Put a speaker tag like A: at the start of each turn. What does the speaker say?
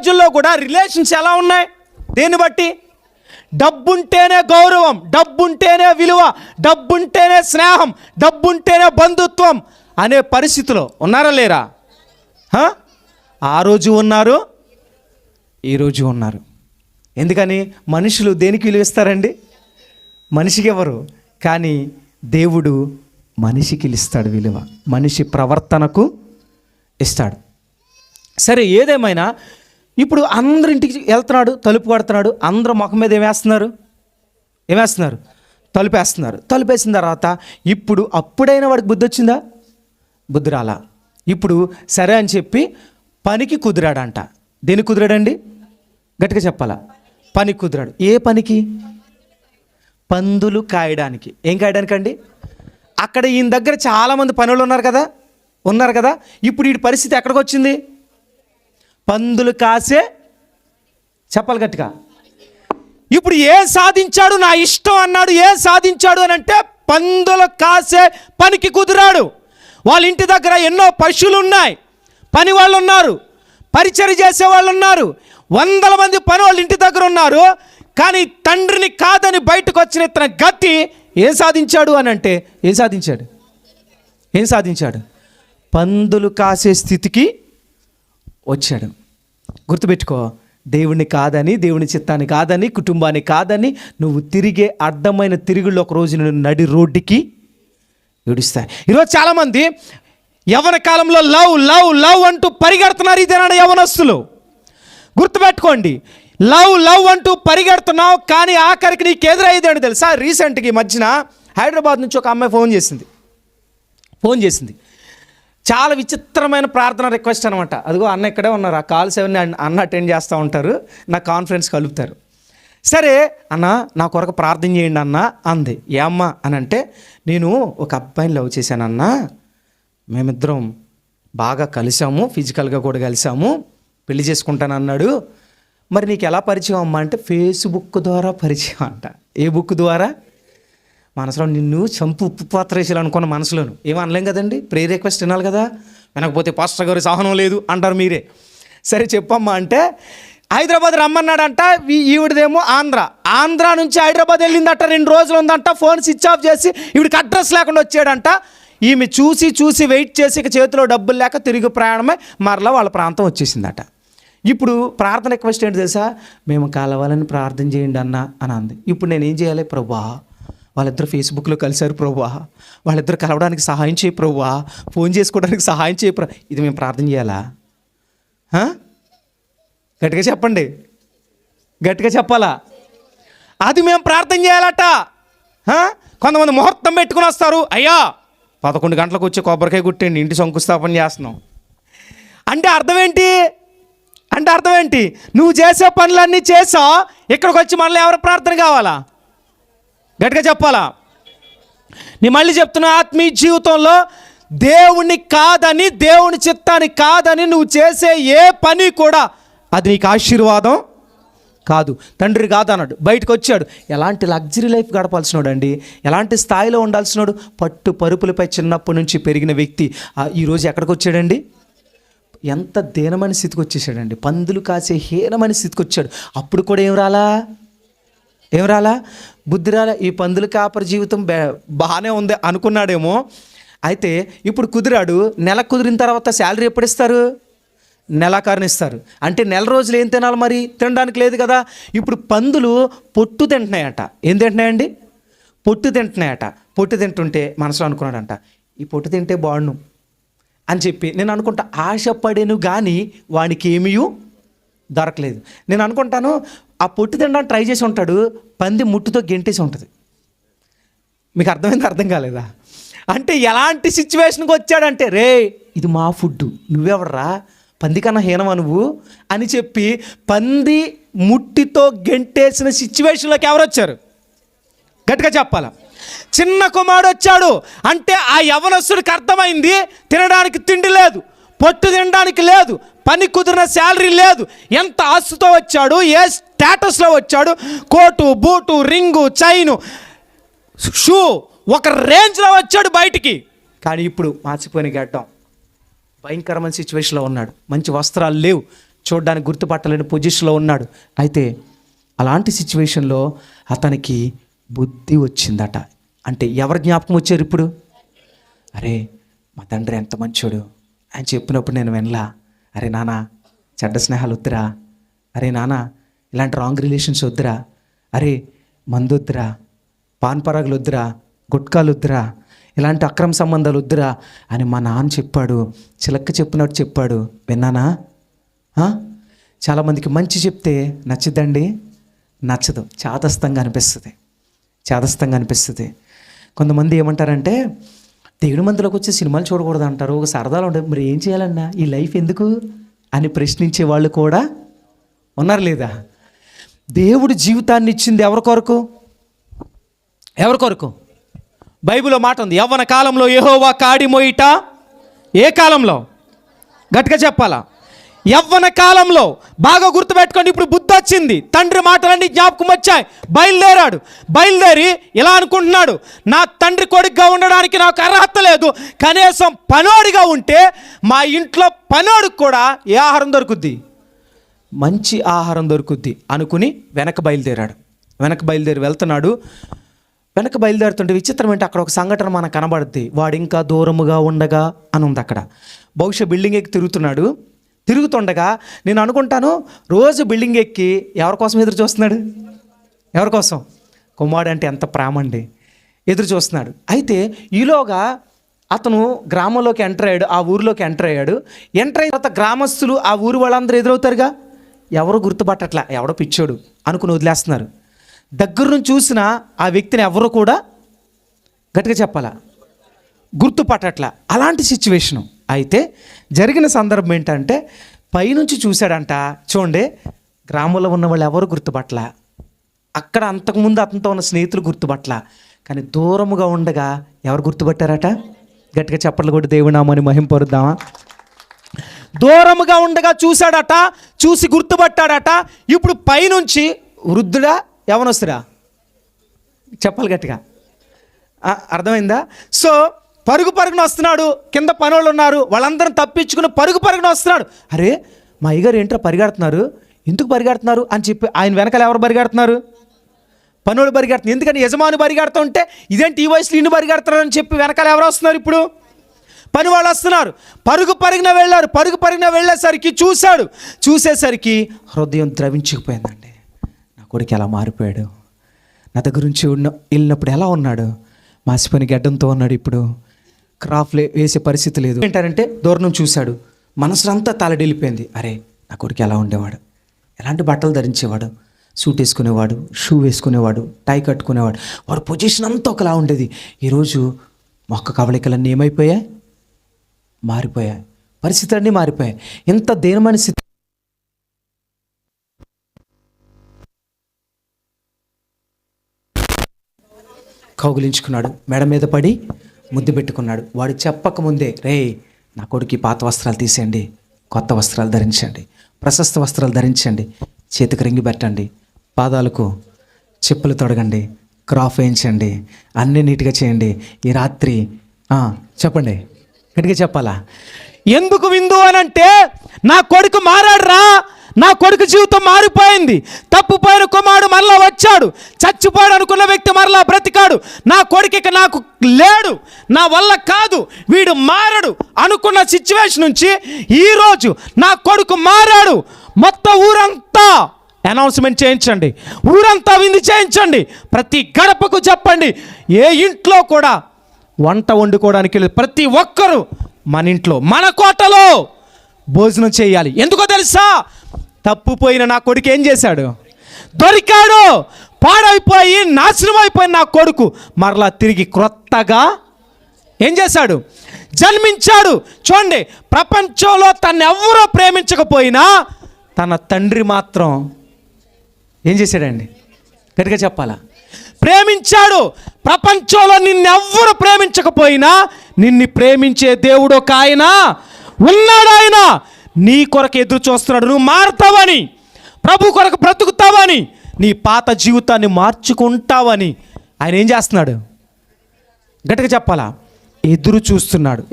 A: రోజుల్లో కూడా రిలేషన్స్ ఎలా ఉన్నాయి? దేన్ని బట్టి? డబ్బుంటేనే గౌరవం డబ్బుంటేనే విలువ డబ్బుంటేనే స్నేహం డబ్బుంటేనే బంధుత్వం అనే పరిస్థితిలో ఉన్నారా లేరా? ఆ రోజు ఉన్నారు ఈరోజు ఉన్నారు. ఎందుకని? మనుషులు దేనికి విలువిస్తారండి మనిషికి ఎవరు? కానీ దేవుడు మనిషికి ఇస్తాడు విలువ. మనిషి ప్రవర్తనకు ఇస్తాడు. సరే ఏదేమైనా ఇప్పుడు అందరింటికి వెళ్తున్నాడు తలుపు కొడుతున్నాడు అందరూ ముఖం మీద ఏమేస్తున్నారు? ఏమేస్తున్నారు? తలుపు వేస్తున్నారు తర్వాత ఇప్పుడు అప్పుడైనా వాడికి బుద్ధి వచ్చిందా? బుద్ధి రాలా. ఇప్పుడు సరే అని చెప్పి పనికి కుదిరాడంట. దేనికి కుదిరాడండి? గట్టిగా చెప్పాలా. పనికి కుదిరాడు. ఏ పనికి? పందులు కాయడానికి. ఏం కాయడానికండి? అక్కడ ఈయన దగ్గర చాలామంది పనులు ఉన్నారు కదా? ఉన్నారు కదా? ఇప్పుడు ఈ పరిస్థితి ఎక్కడికి వచ్చింది పందులు కాసే చెప్పాలి గట్టిగా. ఇప్పుడు ఏం సాధించాడు నా ఇష్టం అన్నాడు ఏం సాధించాడు అని అంటే పందులు కాసే పనికి కుదిరాడు. వాళ్ళ ఇంటి దగ్గర ఎన్నో పశువులు ఉన్నాయి పని వాళ్ళు ఉన్నారు పరిచయం చేసే వాళ్ళు ఉన్నారు వందల మంది పని వాళ్ళ ఇంటి దగ్గర ఉన్నారు కానీ తండ్రిని కాదని బయటకు వచ్చిన ఇతని గతి ఏం సాధించాడు అని అంటే ఏం సాధించాడు? ఏం సాధించాడు? పందులు కాసే స్థితికి వచ్చాడు. గుర్తుపెట్టుకో దేవుణ్ణి కాదని దేవుని చిత్తాన్ని కాదని కుటుంబాన్ని కాదని నువ్వు తిరిగే అర్థమైన తిరుగుళ్ళు ఒక రోజు నేను నడి రోడ్డుకి ఏడుస్తాయి. ఈరోజు చాలామంది యవన కాలంలో లవ్ లవ్ లవ్ అంటూ పరిగెడుతున్నారు ఇదేనా యవనస్తులు. గుర్తుపెట్టుకోండి లవ్ లవ్ అంటూ పరిగెడుతున్నావు కానీ ఆఖరికి నీకు ఎదురయ్యేది తెలుసా? రీసెంట్గా ఈ మధ్యన హైదరాబాద్ నుంచి ఒక అమ్మాయి ఫోన్ చేసింది. ఫోన్ చేసింది. చాలా విచిత్రమైన ప్రార్థన రిక్వెస్ట్ అనమాట అదిగో అన్న ఇక్కడే ఉన్నారు. ఆ కాల్స్ అవన్నీ అన్న- అటెండ్ చేస్తూ ఉంటారు. నా కాన్ఫరెన్స్ కలుపుతారు. సరే అన్న నా కొరకు ప్రార్థన చేయండి అన్న అంది. ఏ అని అంటే నేను ఒక అబ్బాయిని లవ్ చేశానన్న మేమిద్దరం బాగా కలిసాము ఫిజికల్గా కూడా కలిసాము పెళ్ళి చేసుకుంటాను అన్నాడు. మరి నీకు ఎలా పరిచయం అమ్మా అంటే ఫేస్బుక్ ద్వారా పరిచయం అంట. ఏ బుక్ ద్వారా? మనసులో నిన్ను చంపు ఉప్పు పాత్ర వేసేయాలి అనుకున్న మనసులోను. ఏమనలేం కదండి? ప్రే రిక్వెస్ట్ వినాలి కదా? వినకపోతే పాస్టర్ గారి సహనం లేదు అంటారు మీరే. సరే చెప్పమ్మా అంటే హైదరాబాద్ రమ్మన్నాడంట ఈవిడదేమో ఆంధ్ర. ఆంధ్ర నుంచి హైదరాబాద్ వెళ్ళిందట రెండు రోజులు ఉందంట ఫోన్ స్విచ్ ఆఫ్ చేసి ఈవిడికి అడ్రస్ లేకుండా వచ్చాడంట. ఈమె చూసి చూసి వెయిట్ చేసి ఇక చేతిలో డబ్బులు లేక తిరిగి ప్రయాణమై మరలా వాళ్ళ ప్రాంతం వచ్చేసిందట. ఇప్పుడు ప్రార్థన రిక్వెస్ట్ ఏంటి తెలుసా? మేము కలవాలని ప్రార్థన చేయండి అన్న అని అంది. ఇప్పుడు నేను ఏం చేయాలి? ప్రభా వాళ్ళిద్దరు ఫేస్బుక్లో కలిశారు ప్రభువా వాళ్ళిద్దరు కలవడానికి సహాయం చేయి ప్రభువా ఫోన్ చేసుకోవడానికి సహాయం చేయి ప్ర ఇది మేము ప్రార్థన చేయాలా? గట్టిగా చెప్పండి. గట్టిగా చెప్పాలా? అది మేము ప్రార్థన చేయాలట. కొంతమంది ముహూర్తం పెట్టుకుని వస్తారు. అయ్యా పదకొండు గంటలకు వచ్చి కొబ్బరికాయ కుట్టండి ఇంటి శంకుస్థాపన చేస్తున్నాం. అంటే అర్థం ఏంటి అంటే అర్థం ఏంటి నువ్వు చేసే పనులన్నీ చేసా ఇక్కడికి వచ్చి మనల్ని ఎవరు ప్రార్థన కావాలా? గట్టిగా చెప్పాలా? నేను మళ్ళీ చెప్తున్నా ఆత్మీయ జీవితంలో దేవుని కాదని దేవుని చిత్తాన్ని కాదని నువ్వు చేసే ఏ పని కూడా అది నీకు ఆశీర్వాదం కాదు. తండ్రి కాదన్నాడు బయటకు వచ్చాడు. ఎలాంటి లగ్జరీ లైఫ్ గడపాల్సినాడు అండి ఎలాంటి స్థాయిలో ఉండాల్సినాడు? పట్టు పరుపులపై చిన్నప్పటి నుంచి పెరిగిన వ్యక్తి. ఈరోజు ఎక్కడికి వచ్చాడండి? ఎంత దీనమైన స్థితికి వచ్చేసాడండి. పందులు కాసే హీనమైన స్థితికి వచ్చాడు. అప్పుడు కూడా ఏం రాలా? ఏం రాలా? బుద్ధి రాలా? ఈ పందుల కాపరి జీవితం బే- బాగానే ఉంది అనుకున్నాడేమో. అయితే ఇప్పుడు కుదిరాడు నెల కుదిరిన తర్వాత శాలరీ ఎప్పుడు ఇస్తారు నెలాకారుని ఇస్తారు. అంటే నెల రోజులు ఏం తినాలి మరి? తినడానికి లేదు కదా. ఇప్పుడు పందులు పొట్టు తింటున్నాయట. ఏం తింటున్నాయండి? పొట్టు తింటున్నాయట. పొట్టు తింటుంటే మనసులో అనుకున్నాడంట ఈ పొట్టు తింటే బాగుండు అని చెప్పి నేను అనుకుంటా ఆశపడేను కానీ వానికి ఏమీ దొరకలేదు. నేను అనుకుంటాను ఆ పొట్టు తినడానికి ట్రై చేసి ఉంటాడు పంది ముట్టుతో గెంటేసి ఉంటుంది. మీకు అర్థమైంది అర్థం కాలేదా? అంటే ఎలాంటి సిచ్యువేషన్కి వచ్చాడంటే రే ఇది మా ఫుడ్ నువ్వెవడరా పంది కన్నా హీనమా నువ్వు? అని చెప్పి పంది ముట్టితో గెంటేసిన సిచ్యువేషన్లోకి ఎవరు వచ్చారు? గట్టిగా చెప్పాలా? చిన్న కుమారుడు వచ్చాడు. అంటే ఆ యవనస్తుడికి అర్థమైంది తినడానికి తిండి లేదు. పొట్టు తినడానికి లేదు పని కుదిరిన శాలరీ లేదు. ఎంత ఆస్తుతో వచ్చాడు ఏ స్టేటస్లో వచ్చాడు coat boot ring chain shoe ఒక రేంజ్లో వచ్చాడు బయటికి. కానీ ఇప్పుడు మార్చిపోయిన గడ్డం భయంకరమైన సిచ్యువేషన్లో ఉన్నాడు. మంచి వస్త్రాలు లేవు. చూడడానికి గుర్తుపట్టలేని పొజిషన్లో ఉన్నాడు. అయితే అలాంటి సిచ్యువేషన్లో అతనికి బుద్ధి వచ్చిందట. అంటే ఎవరు జ్ఞాపకం వచ్చారు ఇప్పుడు? అరే మా తండ్రి ఎంత మంచోడు. ఆయన చెప్పినప్పుడు నేను వినలా. అరే నానా చెడ్డ స్నేహాలు వద్దురా. అరే నానా ఇలాంటి రాంగ్ రిలేషన్స్ వద్దురా. అరే మందు వద్దురా. పాన్ పరాగులు వద్దురా. గుట్కాలు వద్దురా. ఇలాంటి అక్రమ సంబంధాలు వద్దురా అని మా నాన్న చెప్పాడు. చిలక్క చెప్పినట్టు చెప్పాడు. విన్నానా? చాలామందికి మంచి చెప్తే నచ్చదండి? నచ్చదు. చాదస్తంగా అనిపిస్తుంది. చాదస్తంగా అనిపిస్తుంది. కొంతమంది ఏమంటారంటే దేవుడి మందులోకి వచ్చి సినిమాలు చూడకూడదు అంటారు. ఒక సరదాలు ఉంటాయి మరి ఏం చేయాలన్నా? ఈ లైఫ్ ఎందుకు? అని ప్రశ్నించే వాళ్ళు కూడా ఉన్నారు లేదా? దేవుడు జీవితాన్ని ఇచ్చింది ఎవరి కొరకు? ఎవరి కొరకు? బైబిల్లో మాట ఉంది యవ్వన కాలంలో ఏహోవా కాడిమోయిట. ఏ కాలంలో? గట్టిగా చెప్పాలా? యవ్వన కాలంలో బాగా గుర్తుపెట్టుకోండి. ఇప్పుడు బుద్ధి వచ్చింది. తండ్రి మాటలన్నీ జ్ఞాపకం వచ్చాయి. బయలుదేరాడు. బయలుదేరి ఇలా అనుకుంటున్నాడు. నా తండ్రి కొడుకుగా ఉండడానికి నాకు అర్హత లేదు. కనీసం పనోడిగా ఉంటే మా ఇంట్లో పనోడికి కూడా ఏ ఆహారం దొరుకుద్ది? మంచి ఆహారం దొరుకుద్ది అనుకుని వెనక బయలుదేరాడు. వెనక బయలుదేరి వెళ్తున్నాడు. వెనక బయలుదేరుతుంటే విచిత్రం ఏంటి? అక్కడ ఒక సంఘటన మనకు కనబడుద్ది. వాడు ఇంకా దూరముగా ఉండగా అని ఉంది అక్కడ. బహుశా బిల్డింగ్ ఎక్కి తిరుగుతున్నాడు. తిరుగుతుండగా నేను అనుకుంటాను రోజు బిల్డింగ్ ఎక్కి ఎవరి కోసం ఎదురు చూస్తున్నాడు? ఎవరి కోసం? కుమారుడు అంటే ఎంత ప్రేమ అండి. ఎదురు చూస్తున్నాడు. అయితే ఈలోగా అతను గ్రామంలోకి ఎంటర్ అయ్యాడు ఆ ఊరిలోకి ఎంటర్ అయ్యాడు. ఎంటర్ అయిన తర్వాత గ్రామస్తులు ఆ ఊరు వాళ్ళందరూ ఎదురవుతారుగా? ఎవరు గుర్తుపట్టట్లా? ఎవడో పిచ్చోడు అనుకుని వదిలేస్తున్నారు. దగ్గర నుంచి చూసిన ఆ వ్యక్తిని ఎవరు కూడా గట్టిగా చెప్పాలా? గుర్తుపట్టట్ల? అలాంటి సిచ్యువేషను అయితే జరిగిన సందర్భం ఏంటంటే పైనుంచి చూశాడంట చూడండి గ్రామంలో ఉన్న వాళ్ళు ఎవరు గుర్తుపట్ల అక్కడ అంతకుముందు అతనితో ఉన్న స్నేహితులు గుర్తుపట్ల కానీ దూరముగా ఉండగా ఎవరు గుర్తుపట్టారట? గట్టిగా చెప్పట్లు కూడా దేవునామని మహింపరుద్దామా దూరముగా ఉండగా చూశాడట చూసి గుర్తుపట్టాడట ఇప్పుడు పైనుంచి వృద్ధుడా యవనొస్తురా చెప్పాలి గట్టిగా. అర్థమైందా? సో పరుగు పరుగున వస్తున్నాడు కింద పనులు ఉన్నారు వాళ్ళందరం తప్పించుకుని పరుగు పరుగున వస్తున్నాడు. అరే మా అయ్యగారు ఏంట్రా పరిగెడుతున్నారు? ఎందుకు పరిగెడుతున్నారు అని చెప్పి ఆయన వెనకాల ఎవరు పరిగెడుతున్నారు? పనులు పరిగెడుతున్నారు. ఎందుకంటే యజమాని పరిగెడుతూ ఉంటే ఇదేంటి ఈ వయసులో ఇన్ని పరిగెడుతున్నారు అని చెప్పి వెనకాల ఎవరు వస్తున్నారు ఇప్పుడు? పని వాళ్ళు వస్తున్నారు. పరుగు పరుగున వెళ్ళారు. పరుగు పరుగున వెళ్ళేసరికి చూశాడు. చూసేసరికి హృదయం ద్రవించుకుపోయిందండి. నా కొడుకు ఎలా మారిపోయాడు? నా దగ్గర నుంచి ఉన్న వెళ్ళినప్పుడు ఎలా ఉన్నాడు? మాసిపోయిన గడ్డంతో ఉన్నాడు ఇప్పుడు. క్రాఫ్ వేసే పరిస్థితి లేదు. ఏంటారంటే దూరం చూశాడు. మనసులంతా తలడిల్లిపోయింది. అరే నా కొడుకు ఎలా ఉండేవాడు? ఎలాంటి బట్టలు ధరించేవాడు? సూట్ వేసుకునేవాడు షూ వేసుకునేవాడు టై కట్టుకునేవాడు. వాడు పొజిషన్ అంతా ఒకలా ఉండేది. ఈరోజు మొక్క కవళికలన్నీ ఏమైపోయాయి? మారిపోయాయి. పరిస్థితులన్నీ మారిపోయాయి. ఎంత దేనమైన స్థితి కౌగిలించుకున్నాడు. మెడ మీద పడి ముద్దు పెట్టుకున్నాడు. వాడు చెప్పకముందే రే నా కొడుకు పాత వస్త్రాలు తీసేయండి కొత్త వస్త్రాలు ధరించండి ప్రశస్త వస్త్రాలు ధరించండి చేతికి రింగి పెట్టండి పాదాలకు చెప్పులు తొడగండి క్రాఫ్ వేయించండి అన్నీ నీట్గా చేయండి. ఈ రాత్రి చెప్పండి గట్టిగా చెప్పాలా? ఎందుకు విందు అని అంటే నా కొడుకు మారాడురా నా కొడుకు జీవితం మారిపోయింది. తప్పుపోయిన కుమారుడు మరలా వచ్చాడు. చచ్చిపోయాడు అనుకున్న వ్యక్తి మరలా బ్రతికాడు. నా కొడుకు ఇక నాకు లేడు. నా వల్ల కాదు. వీడు మారడు అనుకున్న సిచ్యువేషన్ నుంచి ఈరోజు నా కొడుకు మారాడు. మొత్తం ఊరంతా అనౌన్స్మెంట్ చేయించండి. ఊరంతా విందు చేయించండి. ప్రతి గడపకు చెప్పండి. ఏ ఇంట్లో కూడా వంట వండుకోవడానికి లేదు ప్రతి ఒక్కరూ మన ఇంట్లో మన కోటలో భోజనం చేయాలి. ఎందుకో తెలుసా? తప్పుపోయిన నా కొడుకు ఏం చేశాడు? దొరికాడు పాడైపోయి నాశనం అయిపోయిన నా కొడుకు మరలా తిరిగి క్రొత్తగా ఏం చేశాడు? జన్మించాడు. చూడండి ప్రపంచంలో తను ఎవరో ప్రేమించకపోయినా తన తండ్రి మాత్రం ఏం చేశాడండి? గట్టిగా చెప్పాలా? ప్రేమించాడు. ప్రపంచంలో నిన్నెవ్వరు ప్రేమించకపోయినా నిన్ను ప్రేమించే దేవుడు ఒక ఆయన. ఉన్నాడు ఆయన. నీ కొరకు ఎదురు చూస్తున్నాడు. నువ్వు మారుతావని ప్రభు కొరకు బ్రతుకుతావని నీ పాత జీవితాన్ని మార్చుకుంటావని ఆయన ఏం చేస్తున్నాడు? గట్టిగా చెప్పాలా? ఎదురు చూస్తున్నాడు.